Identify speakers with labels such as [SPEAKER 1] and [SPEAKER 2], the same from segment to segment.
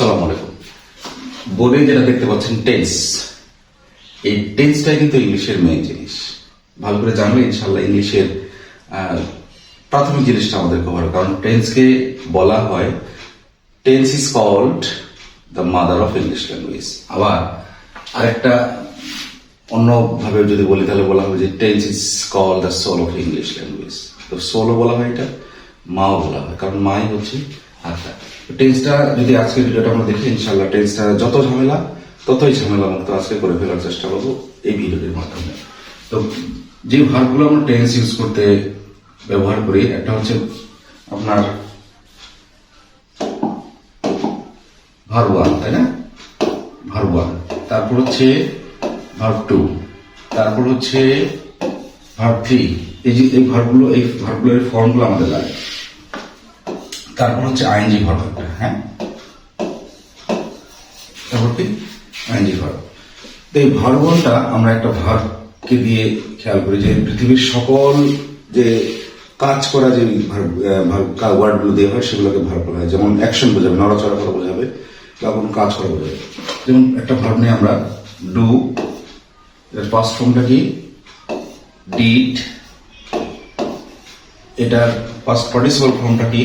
[SPEAKER 1] আসসালাম আলাইকুম বলে যেটা দেখতে পাচ্ছেন টেন্স এই টেন্সটাই কিন্তু ইংলিশের মেইন জিনিস ভালো করে জানবে ইনশাল্লাহ ইংলিশের প্রাথমিক জিনিসটা আমাদের কভার কারণ টেন্সকে বলা হয় tense is called the mother of English language আবার আরেকটা অন্যভাবে যদি বলি তাহলে বলা হবে যে tense is call the soul of English language তো সোলও বলা হয় এটা মাও বলা হয় কারণ মাই হচ্ছে আত্মা টেন্সটা যদি আজকের ভিডিওটা আমরা দেখি ইনশাল্লাহ টেন্সটা যত ঝামেলা ততই ঝামেলা মুক্ত আজকে করে ফেলার চেষ্টা করবো এই ভিডিওটির মাধ্যমে তো যে ভার্বগুলো আমরা টেন্স ইউজ করতে ব্যবহার করি একটা হচ্ছে আপনার ভার্ব ওয়ান তাই না ভার্ব ওয়ান তারপর হচ্ছে ভার্ব টু তারপর হচ্ছে ভার্ব থ্রি এই যে এই ভার্বগুলো এই ভার্বগুলোর ফর্মগুলো আমাদের লাগে তারপর হচ্ছে আইনজি ভরবটা হ্যাঁ তারপর কি আইনজি ভরব তো এই ভরবনটা আমরা একটা ভাবকে দিয়ে খেয়াল করি যে পৃথিবীর সকল যে কাজ করা যে ওয়ার্ডগুলো দেওয়া হয় সেগুলোকে ভার করা হয় যেমন অ্যাকশন বোঝাবে নড়াচড়া করা বোঝাবে তখন কাজ করা বোঝাবে যেমন একটা ভার নিয়ে আমরা ডু এর পাস্ট ফর্মটা কি ডিট এটার পাস্ট পার্টিসিপাল ফর্মটা কি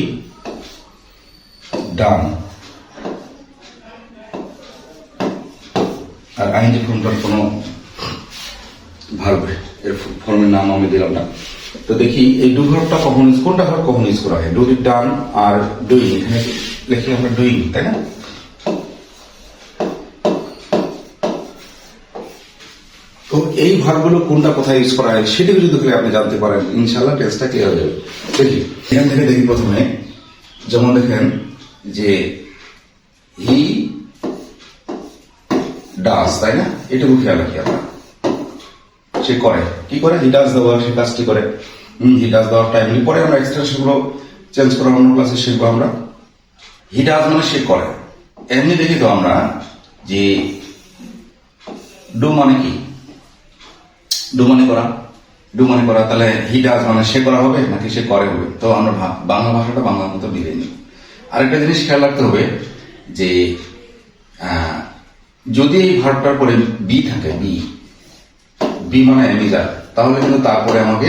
[SPEAKER 1] ডান আর যে ফর্মটার কোনো ভালো এর ফর্মের নাম আমি দিলাম না তো দেখি এই দু ঘরটা কখন ইউজ কোনটা ঘর কখন ইউজ করা হয় ডু ডান আর ডুইং এখানে লেখি আমরা ডুইং তাই না তো এই ভাগগুলো কোনটা কোথায় ইউজ করা হয় সেটা যদি দেখলে আপনি জানতে পারেন ইনশাল্লাহ টেস্টটা ক্লিয়ার হবে দেখি এখান থেকে দেখি প্রথমে যেমন দেখেন যে হি ডাস তাই না এটুকু খেয়াল রাখি আমরা সে করে কি করে হি ডাস দেওয়া সে কাজটি করে হি ডাস দেওয়ার টাইম পরে আমরা এক্সট্রা সেগুলো চেঞ্জ করে অন্য ক্লাসে শিখবো আমরা হি ডাস মানে সে করে এমনি দেখি তো আমরা যে ডু মানে কি ডু মানে করা ডু মানে করা তাহলে হি ডাস মানে সে করা হবে নাকি সে করে হবে তো আমরা বাংলা ভাষাটা বাংলার মতো মিলিয়ে নিই আরেকটা জিনিস খেয়াল রাখতে হবে যে যদি এই ভার্বটার পরে বি থাকে বি বি মানে অ্যামিজার তাহলে কিন্তু তারপরে আমাকে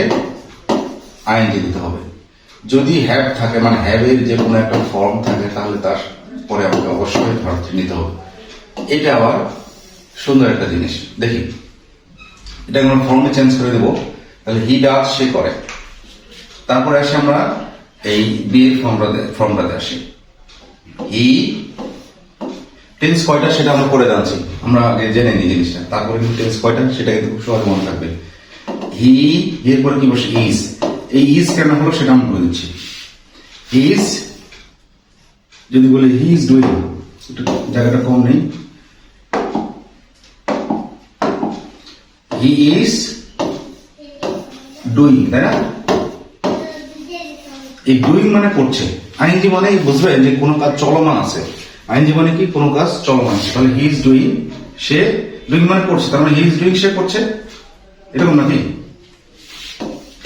[SPEAKER 1] আইনটি দিতে হবে যদি হ্যাভ থাকে মানে হ্যাভের যে কোনো একটা ফর্ম থাকে তাহলে তার পরে আমাকে অবশ্যই ভারত নিতে হবে এটা আবার সুন্দর একটা জিনিস দেখি এটা আমরা ফর্মে চেঞ্জ করে দেবো তাহলে হি ডাজ সে করে তারপরে আসে আমরা এই বিয়ের ফর্মটা ফর্মটাতে আসি ই টেন্স কয়টা সেটা আমরা করে জানছি আমরা আগে জেনে নিই জিনিসটা তারপরে কিন্তু টেন্স কয়টা সেটা কিন্তু খুব সহজ মনে থাকবে হি e এরপরে কি বসে ইজ এই ইজ কেন হলো সেটা আমরা বলে দিচ্ছি ইজ যদি বলে হি ইজ ডুইং জায়গাটা কম নেই হি ইজ ডুইং তাই না এই ডুইং মানে করছে আইন মানে বুঝবে যে কোনো কাজ চলমান আছে আইন মানে কি কোনো কাজ চলমান আছে তাহলে হি ইজ ডুইং সে ডুইং মানে করছে তার মানে হি ইজ ডুইং সে করছে এরকম নাকি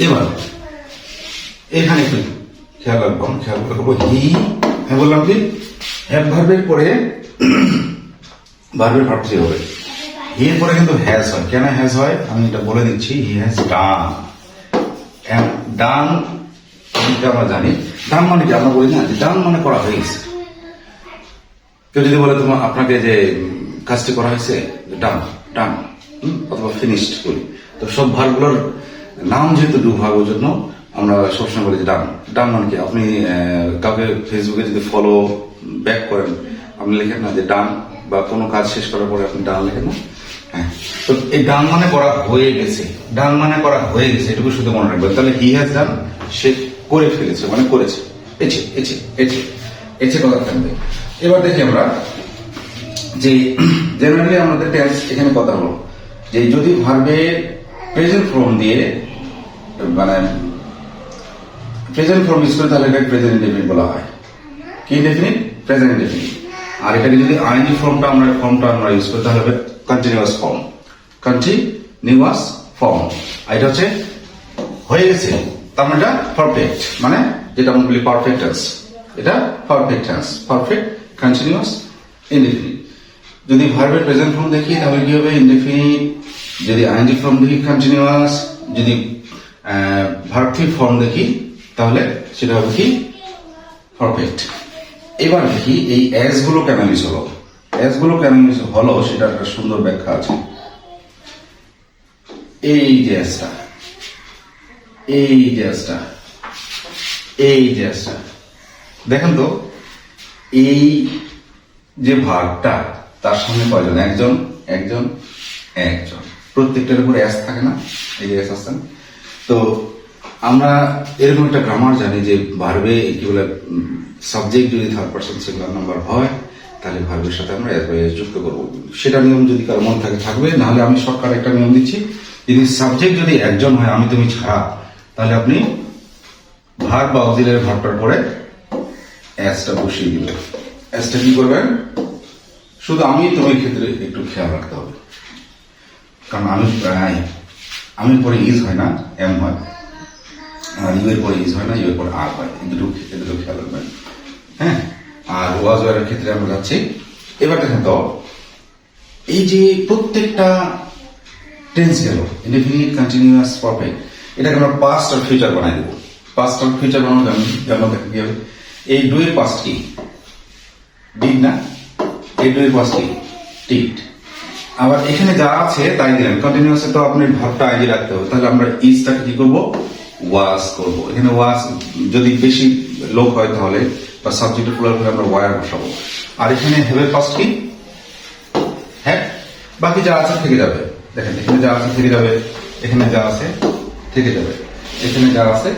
[SPEAKER 1] এবার এখানে একটু খেয়াল রাখবো খেয়াল রাখবো হি আমি বললাম কি হ্যাভ ভার্বের পরে ভার্বের পার্টি হবে হি এর পরে কিন্তু হ্যাজ হয় কেন হ্যাজ হয় আমি এটা বলে দিচ্ছি হি হ্যাজ ডান ডান যেটা আমরা জানি দাম মানে কি আমরা বলি না যে দাম মানে করা হয়েছে কেউ যদি বলে তোমার আপনাকে যে কাজটি করা হয়েছে ডান ডান অথবা ফিনিশড করি তো সব ভারগুলোর নাম যেহেতু ডু ওই জন্য আমরা সবসময় বলি যে ডান ডান মানে কি আপনি কাউকে ফেসবুকে যদি ফলো ব্যাক করেন আপনি লেখেন না যে ডান বা কোনো কাজ শেষ করার পরে আপনি ডান লেখেন না হ্যাঁ তো এই ডান মানে করা হয়ে গেছে ডান মানে করা হয়ে গেছে এটুকু শুধু মনে রাখবেন তাহলে হি হ্যাজ ডান সে করে ফেলেছে মানে করেছে এছে এছে এছে এছে কথা থাকবে এবার দেখি আমরা যে জেনারেলি আমাদের টেন্স এখানে কথা হলো যে যদি ভার্বে প্রেজেন্ট ফর্ম দিয়ে মানে প্রেজেন্ট ফর্ম ইউজ করে তাহলে এটাকে প্রেজেন্ট ডেফিনিট বলা হয় কি ডেফিনিট প্রেজেন্ট ডেফিনিট আর এটাকে যদি আইনি ফর্মটা আমরা ফর্মটা আমরা ইউজ করি তাহলে কন্টিনিউয়াস ফর্ম কন্টিনিউয়াস ফর্ম আর এটা হচ্ছে হয়ে গেছে তার মানে এটা পারফেক্ট মানে যেটা আমরা বলি পারফেক্ট টেন্স এটা perfect tense perfect continuous indefinite যদি ভার্বের প্রেজেন্ট ফর্ম দেখি তাহলে কি হবে ইনডিফিনিট যদি ফর্ম দেখি কন্টিনিউয়াস যদি ফর্ম দেখি তাহলে সেটা হবে কি পারফেক্ট এবার দেখি এই অ্যাজ গুলো কেন মিস হলো এস গুলো কেন মিস হলো সেটা একটা সুন্দর ব্যাখ্যা আছে এই যে অ্যাজটা এই যে এই যে দেখেন তো এই যে ভাগটা তার সামনে কয়জন একজন একজন একজন প্রত্যেকটার উপরে অ্যাস থাকে না এই যে অ্যাস আসছেন তো আমরা এরকম একটা গ্রামার জানি যে ভার্বে কি বলে সাবজেক্ট যদি থার্ড পার্সন সিঙ্গুলার নাম্বার হয় তাহলে ভার্বের সাথে আমরা অ্যাস বাই যুক্ত করবো সেটা নিয়ম যদি কারো মন থাকে থাকবে নাহলে আমি সরকার একটা নিয়ম দিচ্ছি যদি সাবজেক্ট যদি একজন হয় আমি তুমি ছাড়া তাহলে আপনি ভাগ বা অজিলের ভাগটার পরে অ্যাসটা বসিয়ে দিবেন অ্যাসটা কি করবেন শুধু আমি তোমার ক্ষেত্রে একটু খেয়াল রাখতে হবে কারণ আমি প্রায় আমি পরে ইজ e হয় না এম হয় আর ইউ এর পরে ইজ e হয় না ইউ এর পরে আর হয় এই দুটো এই দুটো খেয়াল রাখবেন হ্যাঁ আর ওয়াজ ওয়ারের ক্ষেত্রে আমরা যাচ্ছি এবার দেখেন তো এই যে প্রত্যেকটা টেন্স গেল ইনডিফিনিট কন্টিনিউয়াস পারফেক্ট এটাকে আমরা পাস্ট আর ফিউচার বানাই দেবো পাস্ট আর ফিউচার বানানো জানো কি হবে এই দুই পাস্ট কি ডিট না এই দুই পাস্ট কি টিট আবার এখানে যা আছে তাই দিলাম কন্টিনিউয়াস তো আপনি ভাবটা আগে রাখতে হবে তাহলে আমরা ইজটাকে কি করবো ওয়াস করব এখানে ওয়াস যদি বেশি লোক হয় তাহলে বা সাবজেক্টের প্লুরাল হলে আমরা ওয়ার বসাবো আর এখানে হেভের পাস্ট কি হ্যাঁ বাকি যা আছে থেকে যাবে দেখেন এখানে যা আছে থেকে যাবে এখানে যা আছে থেকে যাবে এখানে যা আছে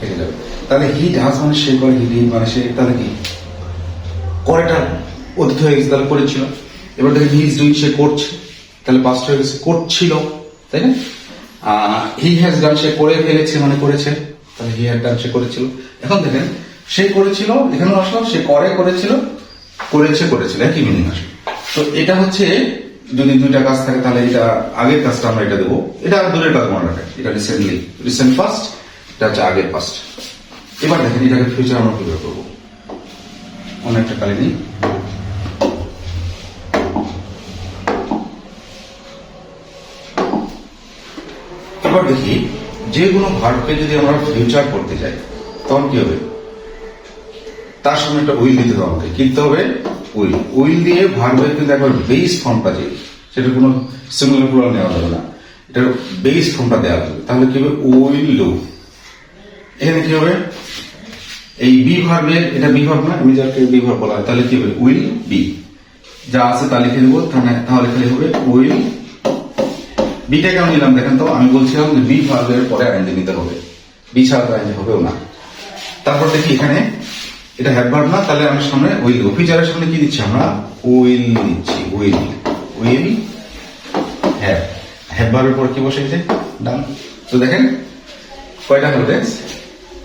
[SPEAKER 1] থেকে যাবে তাহলে হিট হাস মানে সে করে হিট হিট মানে সে তাহলে কি করেটা অতীত হয়ে গেছে তাহলে করেছিল এবার দেখে হি ইজ ডুইং সে করছে তাহলে পাস্ট হয়ে গেছে করছিল তাই না হি হ্যাজ ডান সে করে ফেলেছে মানে করেছে তাহলে হি হ্যাজ ডান সে করেছিল এখন দেখেন সে করেছিল এখানেও আসলাম সে করে করেছিল করেছে করেছিল একই মিনিং আসে তো এটা হচ্ছে যদি দুইটা কাজ থাকে তাহলে এটা আগের কাজটা আমরা এটা দেবো এটা দূরের কাজ মনে রাখে এটা রিসেন্টলি রিসেন্ট ফার্স্ট এটা হচ্ছে আগের ফার্স্ট এবার দেখেন এটাকে ফিউচার আমরা কিভাবে করবো অনেকটা কালে নেই এবার দেখি যে কোনো ভার্বকে যদি আমরা ফিউচার করতে যাই তখন কি হবে তার সামনে একটা উইল দিতে হবে আমাকে কিনতে হবে উইল উইল দিয়ে ভার্বের কিন্তু একবার বেস ফর্মটা যে সেটা কোনো সিমিলার প্লুরাল নেওয়া যাবে না এটার বেস ফর্মটা দেওয়া যাবে তাহলে কি হবে উইল ডু এখানে কি হবে এই বি ভার্বের এটা বি ভার্ব না আমি যাকে বি ভার্ব বলা হয় তাহলে কি হবে উইল বি যা আছে তা লিখে দেবো তাহলে খালি হবে উইল বিটা কেন নিলাম দেখেন তো আমি বলছিলাম যে বি ভার্বের পরে আইনটি নিতে হবে বি ছাড়া আইনটি হবেও না তারপর দেখি এখানে এটা হ্যাভার না তাহলে আমি সামনে উইল অফিসারের সামনে কি দিচ্ছি আমরা উইল দিচ্ছি উইল উইল হ্যাভ হ্যাডভার্বের উপর কি বসেছে ডান তো দেখেন কয়টা হল টেন্স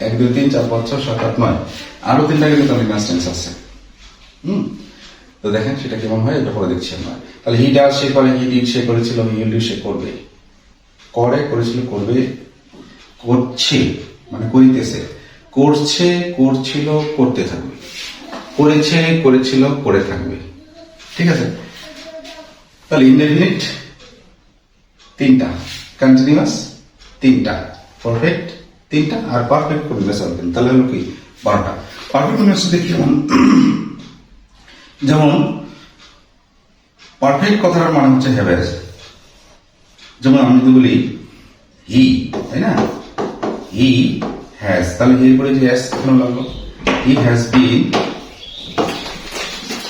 [SPEAKER 1] এক দুই তিন চার পাঁচ ছয় সাত আট নয় আরো তিনটা কিন্তু আমি মাস টেন্স আছে হুম তো দেখেন সেটা কেমন হয় এটা পরে দেখছি আমরা তাহলে হিট আর সে করে হিট ইট সে করেছিল হি সে করবে করে করেছিল করবে করছে মানে করিতেছে করছে করছিল করতে থাকবে করেছে করেছিল করে থাকবে ঠিক আছে তাহলে ইন্ডেফিনিট তিনটা কন্টিনিউয়াস তিনটা পারফেক্ট তিনটা আর পারফেক্ট কন্টিনিউয়াস অর্গান তাহলে হলো কি বারোটা পারফেক্ট মানে কন্টিনিউয়াস দেখি যেমন যেমন পারফেক্ট কথাটার মানে হচ্ছে হ্যাভেজ যেমন আমি যদি বলি হি তাই না হি হ্যাজ তাহলে হি পরে যে হ্যাজ কেন লাগলো he has been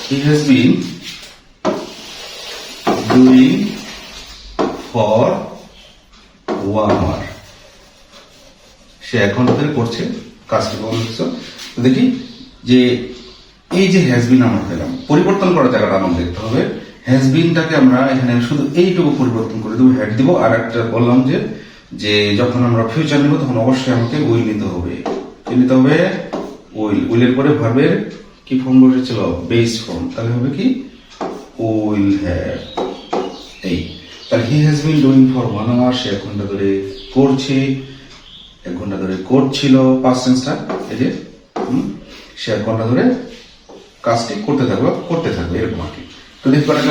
[SPEAKER 1] he has been doing for one hour সে এক ঘন্টা ধরে করছে কাজটি করছো তো দেখি যে এই যে বিন আমরা পেলাম পরিবর্তন করার জায়গাটা আমাকে দেখতে হবে বিনটাকে আমরা এখানে শুধু এইটুকু পরিবর্তন করে দেবো হ্যাড দিব আর একটা বললাম যে যে যখন আমরা ফিউচার নেব তখন অবশ্যই আমাকে উইল নিতে হবে কি নিতে হবে উইল উইলের পরে ভার্বের কি ফর্ম বসেছিল বেস ফর্ম তাহলে হবে কি উইল হ্যাভ এই তাহলে he has been doing for one hour সে এক ঘন্টা ধরে করছে এক ঘন্টা ধরে করছিল পাঁচ টেন্সটা এই যে সে এক ঘন্টা ধরে কাজটি করতে থাকবে করতে থাকবে এরকম আর কি তো দেখতে পারেন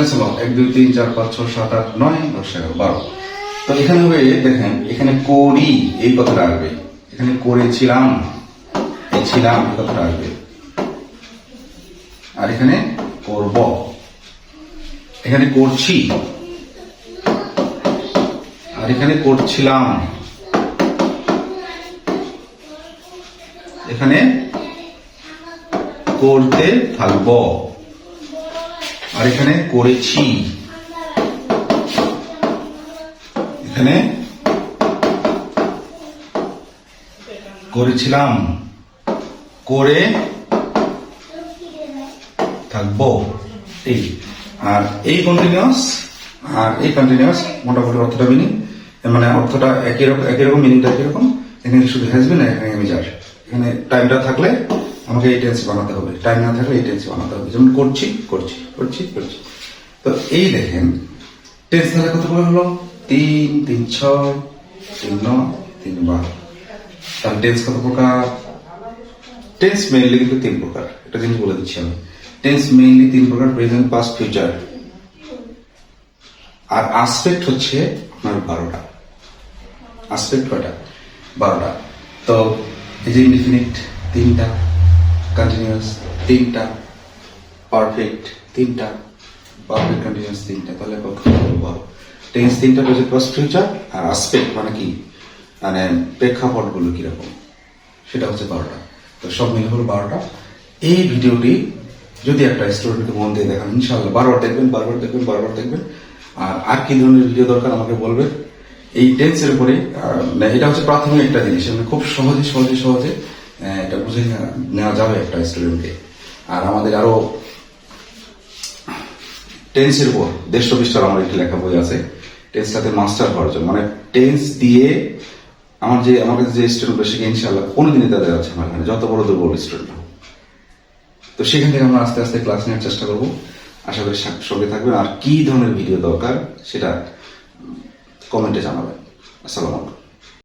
[SPEAKER 1] এক দুই তিন চার পাঁচ ছয় সাত আট নয় দশ এগারো বারো তো এখানে হবে দেখেন এখানে করি এই কথাটা আসবে এখানে করেছিলাম ছিলাম এই কথাটা আসবে আর এখানে করব এখানে করছি আর এখানে করছিলাম এখানে করতে থাকব আর এখানে করেছি এখানে করেছিলাম করে থাকবো এই আর এই কন্টিনিউয়াস আর এই কন্টিনিউয়াস মোটামুটি অর্থটা মিনিং মানে অর্থটা একই রকম একই রকম মিনিংটা একই রকম এখানে শুধু হ্যাজ না এখানে আমি যার এখানে টাইমটা থাকলে আমাকে এই টেন্স বানাতে হবে টাইম না থাকলে এই টেন্স বানাতে হবে যেমন করছি করছি করছি করছি তো এই দেখেন টেন্স তাহলে কতগুলো হলো তিন তিন ছয় তিন ন তিন বারো তার টেন্স কত প্রকার টেন্স মেইনলি কিন্তু তিন প্রকার এটা জিনিস বলে দিচ্ছি আমি টেন্স মেইনলি তিন প্রকার প্রেজেন্ট পাস্ট ফিউচার আর আসপেক্ট হচ্ছে আপনার বারোটা আসপেক্ট কয়টা বারোটা তো এই যে ইনডিফিনিট তিনটা কন্টিনিউয়াস তিনটা পারফেক্ট তিনটা পারফেক্ট কন্টিনিউয়াস তিনটা তাহলে কত বারো টেন্স তিনটা রয়েছে ক্রস ফিউচার আর আসপেক্ট মানে কি মানে প্রেক্ষাপটগুলো কীরকম সেটা হচ্ছে বারোটা তো সব মিলে হলো বারোটা এই ভিডিওটি যদি একটা স্টুডেন্টকে মন দিয়ে দেখান ইনশাল্লাহ বারবার দেখবেন বারবার দেখবেন বারবার দেখবেন আর আর কি ধরনের ভিডিও দরকার আমাকে বলবেন এই টেন্সের উপরে মানে এটা হচ্ছে প্রাথমিক একটা জিনিস মানে খুব সহজে সহজে সহজে এটা বুঝে নেওয়া যাবে একটা স্টুডেন্টকে আর আমাদের আরও টেন্সের উপর দেশ পৃষ্ঠার আমার একটি লেখা বই আছে এর সাথে মাস্টার হওয়ার জন্য মানে টেন্স দিয়ে আমার যে আমার যে স্টুডেন্ট সেখানে ইনশাল্লাহ কোনোদিনই তাদের আছে আমার এখানে যত বড় দুর্বল স্টুডেন্ট তো সেখান থেকে আমরা আস্তে আস্তে ক্লাস নেওয়ার চেষ্টা করবো আশা করি সঙ্গে থাকবেন আর কি ধরনের ভিডিও দরকার সেটা কমেন্টে জানাবেন আসসালামু আলাইকুম